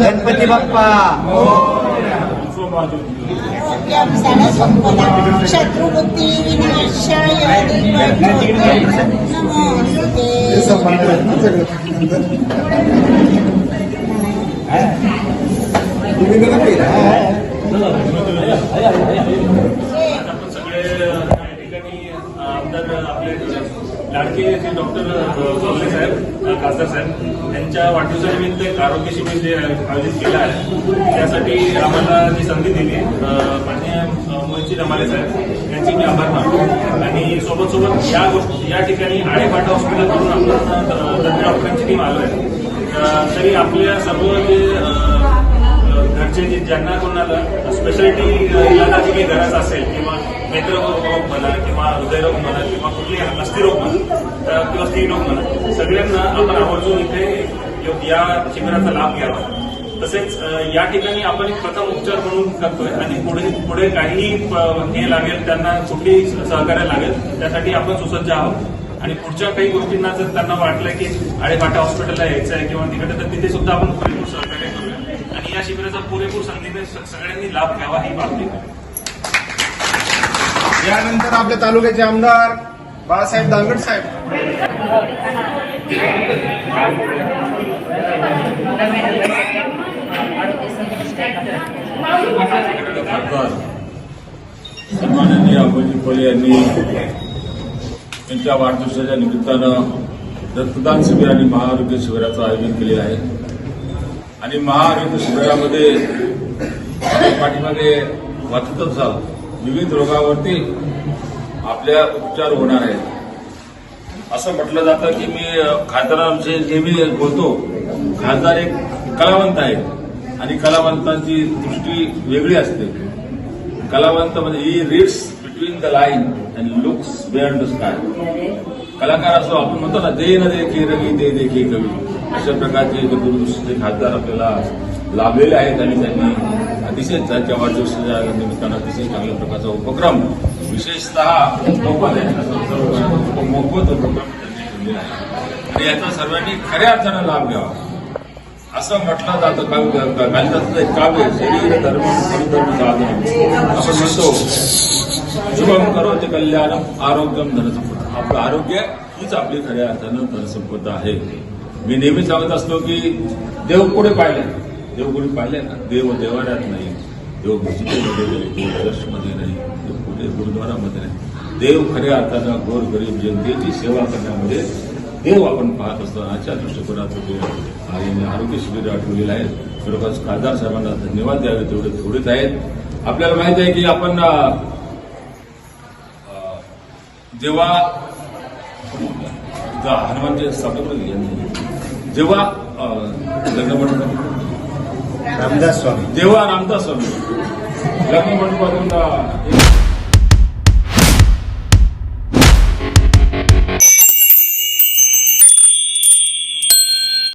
गणपती बाप्पा सत्यं सरस्वती शत्रुबुद्धी विनाशाय लाडके जे डॉक्टर गवले साहेब खासदार साहेब यांच्या वाढदिवसानिमित्त एक आरोग्य शिबिर जे आयोजित केलं आहे त्यासाठी आम्हाला जी संधी दिली अं, माननीय अं, मोहितजी रमाले साहेब यांचे मी आभार मानतो. आणि सोबत सोबत या गोष्टी या ठिकाणी आळेपाटा हॉस्पिटलकडून आपण अं, तज्ञ डॉक्टरांची टीम आलो आहे तरी आपल्या सर्व जे घरचे जे ज्यांना कोणाला स्पेशालिटी इलाजाची काही गरज असेल किंवा नेत्ररोग म्हणा किंवा हृदयरोग म्हणा किंवा कुठली अस्थिरोग म्हणा किंवा स्त्रीरोग म्हणा सगळ्यांना आपण आवर्जून इथे या शिबिराचा लाभ घ्यावा. तसेच या ठिकाणी आपण एक प्रथम उपचार म्हणून करतोय आणि पुढे पुढे काहीही हे लागेल त्यांना कुठलीही सहकार्य लागेल त्यासाठी आपण सुसज्ज आहोत. आणि पुढच्या काही गोष्टींना जर त्यांना वाटलं की आळेफाटा हॉस्पिटलला यायचं आहे किंवा तिकडे तर तिथे सुद्धा आपण सहकार्य करूया. या शिबिराचा पुरेपूर संधीने सगळ्यांनी लाभ घ्यावा ही मागणी यानंतर आपल्या तालुक्याचे आमदार बाळासाहेब दांगड साहेब. सन्माननीय अभयजी फळे यांनी त्यांच्या वाढदिवसाच्या निमित्तानं रक्तदान शिबिर आणि महाआरोग्य शिबिराचं आयोजन केले आहे. आणि महाआरोग्य शिबिरामध्ये पाठीमागे वाचतच असाल विविध रोगावरती आपल्या उपचार होणार आहेत. असं म्हटलं जातं की मी खासदारांचे जे नेहमी बोलतो खासदार एक कलावंत आहे आणि कलावंतांची दृष्टी वेगळी असते. कलावंत म्हणजे ही reads between the line and looks beyond the sky कलाकार असो आपण म्हणतो ना दे न देखी रवी दे देखी कवी अशा प्रकारचे दूरदृष्टीचे खासदार आपल्याला लाभलेले आहेत आणि त्यांनी अतिशय त्यांच्या वाढदिवसाच्या निमित्तानं अतिशय चांगल्या प्रकारचा उपक्रम विशेषतः मोफत आहे मोफत उपक्रम त्यांनी ठेवलेला आहे. आणि याचा सर्वांनी खऱ्या अर्थानं लाभ घ्यावा. असं म्हटलं जातं काव्य कालिदासाचं एक काव्य शरीर धर्म परिधर्म साधन. आपण म्हणतो शुभम करोति कल्याणम आरोग्यम धनसंपदा. आपलं आरोग्य हीच आपली खऱ्या अर्थानं धनसंपदा आहे. मी नेहमी सांगत असतो की देव पुढे पाहिले? देव कुठे पाहिले ना? देव देवाऱ्यात नाही. देव मस्जिदीमध्ये नाही देव चर्चमध्ये नाही देव कुठे? गुरुद्वारामध्ये नाही. देव खऱ्या अर्थानं गोर गरीब जनतेची सेवा करण्यामध्ये देव आपण पाहत असतो. अशा दृष्टिकोनातून ते आणि आरोग्य शिबिर आठवलेलं आहे खरोखरच खासदार साहेबांना धन्यवाद द्यावे तेवढे थोडेच आहेत. आपल्याला माहीत आहे की आपण जेव्हा ज- हनुमानचे यांनी जेव्हा लग्न रामदास स्वामी. जेव्हा रामदास स्वामी लग्न मंडपातून